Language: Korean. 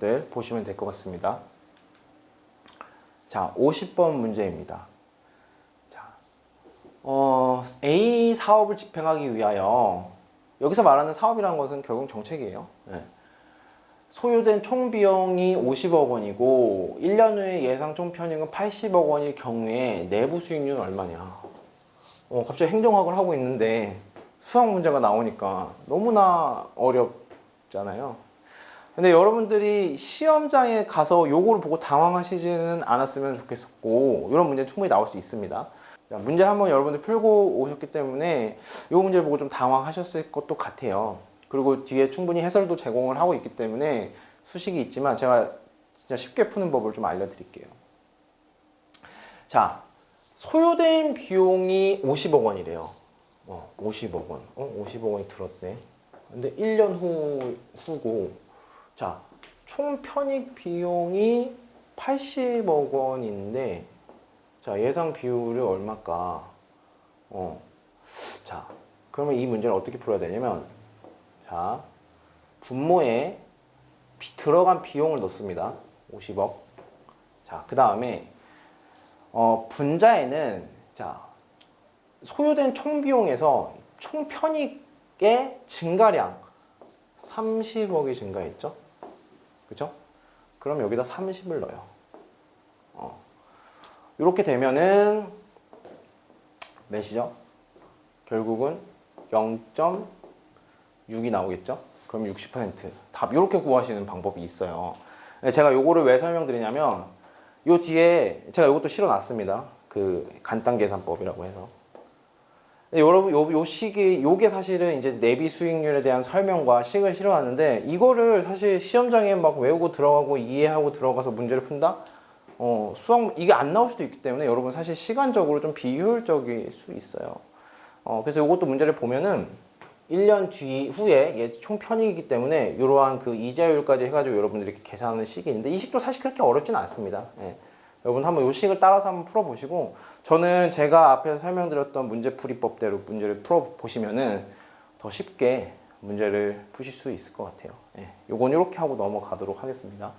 것들 보시면 될 것 같습니다. 자, 50번 문제입니다. 자, 어, A 사업을 집행하기 위하여 여기서 말하는 사업이라는 것은 결국 정책이에요. 네. 소요된 총 비용이 50억 원이고 1년 후에 예상 총 편익은 80억 원일 경우에 내부 수익률은 얼마냐? 어, 갑자기 행정학을 하고 있는데 수학 문제가 나오니까 너무나 어렵잖아요. 근데 여러분들이 시험장에 가서 요거를 보고 당황하시지는 않았으면 좋겠었고 이런 문제 충분히 나올 수 있습니다. 자, 문제를 한번 여러분들 풀고 오셨기 때문에 이 문제를 보고 좀 당황하셨을 것도 같아요. 그리고 뒤에 충분히 해설도 제공을 하고 있기 때문에 수식이 있지만 제가 진짜 쉽게 푸는 법을 좀 알려드릴게요. 자, 소요된 비용이 50억 원이래요. 어, 50억 원. 어, 50억 원이 들었네. 근데 1년 후, 후고, 자, 총 편익 비용이 80억 원인데, 자, 예상 비율이 얼마일까? 어, 자, 그러면 이 문제를 어떻게 풀어야 되냐면, 자, 분모에 비- 들어간 비용을 넣습니다. 50억. 자, 그 다음에, 어, 분자에는, 자, 소요된 총 비용에서 총 편익의 증가량 30억이 증가했죠? 그죠? 그럼 여기다 30을 넣어요. 어. 이렇게 되면은 몇이죠? 결국은 0.6이 나오겠죠? 그럼 60%답 이렇게 구하시는 방법이 있어요. 제가 요거를 왜 설명드리냐면 요 뒤에 제가 이것도 실어놨습니다. 그 간단 계산법이라고 해서. 여러분 요, 요 식이 요게 사실은 이제 내비 수익률에 대한 설명과 식을 실어놨는데 이거를 사실 시험장에 막 외우고 들어가고 이해하고 들어가서 문제를 푼다? 어, 수학 이게 안 나올 수도 있기 때문에 여러분 사실 시간적으로 좀 비효율적일 수 있어요. 어, 그래서 이것도 문제를 보면은 1년 뒤 후에 얘 총편이기 때문에 이러한 그 이자율까지 해가지고 여러분들이 이렇게 계산하는 있는데 이 식도 사실 그렇게 어렵지는 않습니다. 예. 여러분 한번 이 식을 따라서 한번 풀어보시고 저는 제가 앞에서 설명드렸던 문제풀이법대로 문제를 풀어보시면은 더 쉽게 문제를 푸실 수 있을 것 같아요. 예. 요건 이렇게 하고 넘어가도록 하겠습니다.